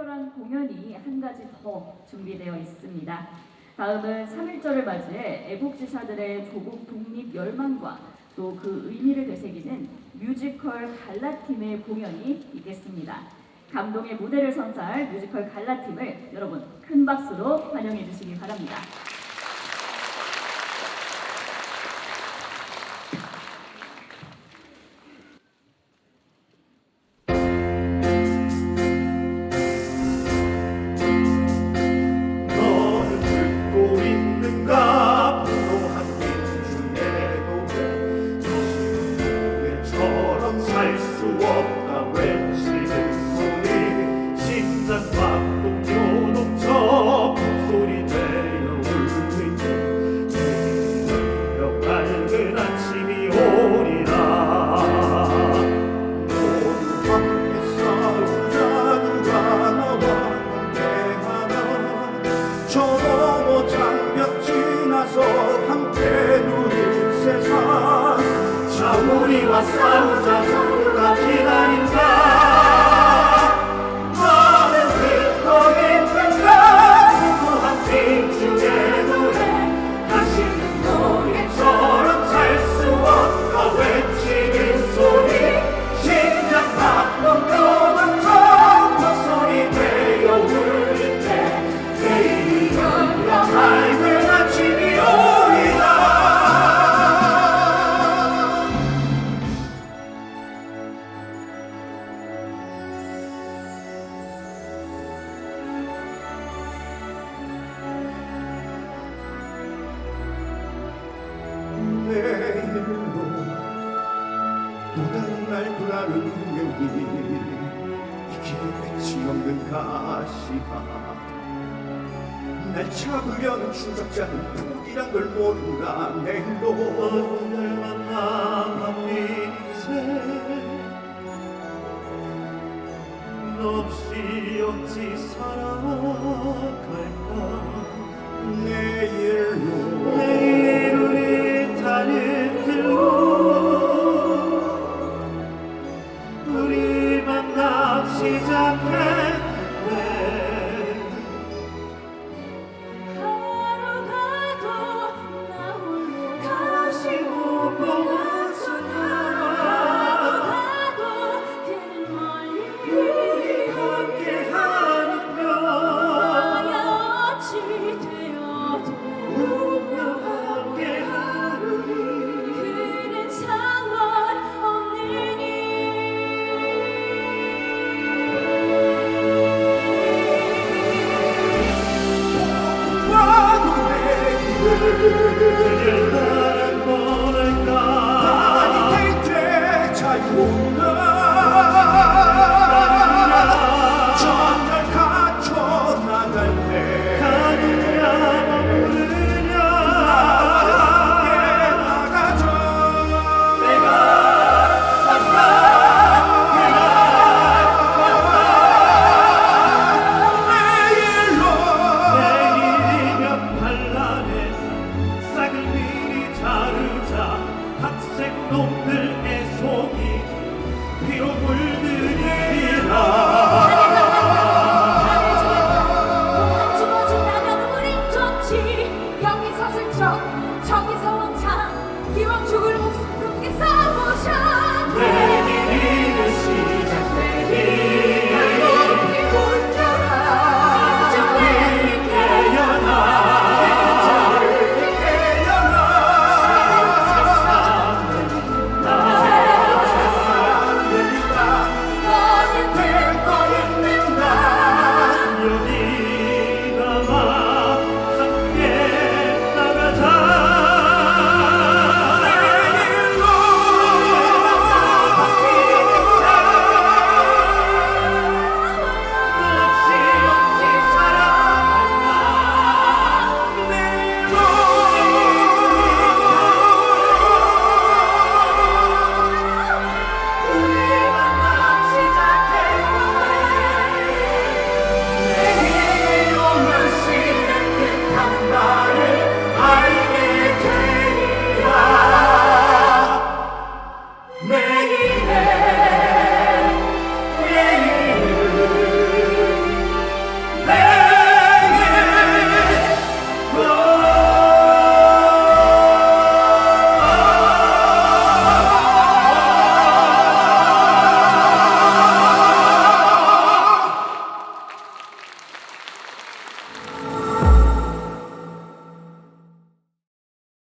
특별한 공연이 한 가지 더 준비되어 있습니다. 다음은 3.1절을 맞이해 애국지사들의 조국 독립 열망과 또 그 의미를 되새기는 뮤지컬 갈라팀의 공연이 있겠습니다. 감동의 무대를 선사할 뮤지컬 갈라팀을 여러분 큰 박수로 환영해 주시기 바랍니다. 우리와 싸우자. 누가 기다린다 내일로 또 다른 날 불나는 운명이 이게 끝이 없는 가시가 날 잡으려는 추적자는 포기란 걸 모른다 내일로 오늘 만나 밤인생 없이 어찌 살아갈까 만남 손이 피로 물들리라 저기서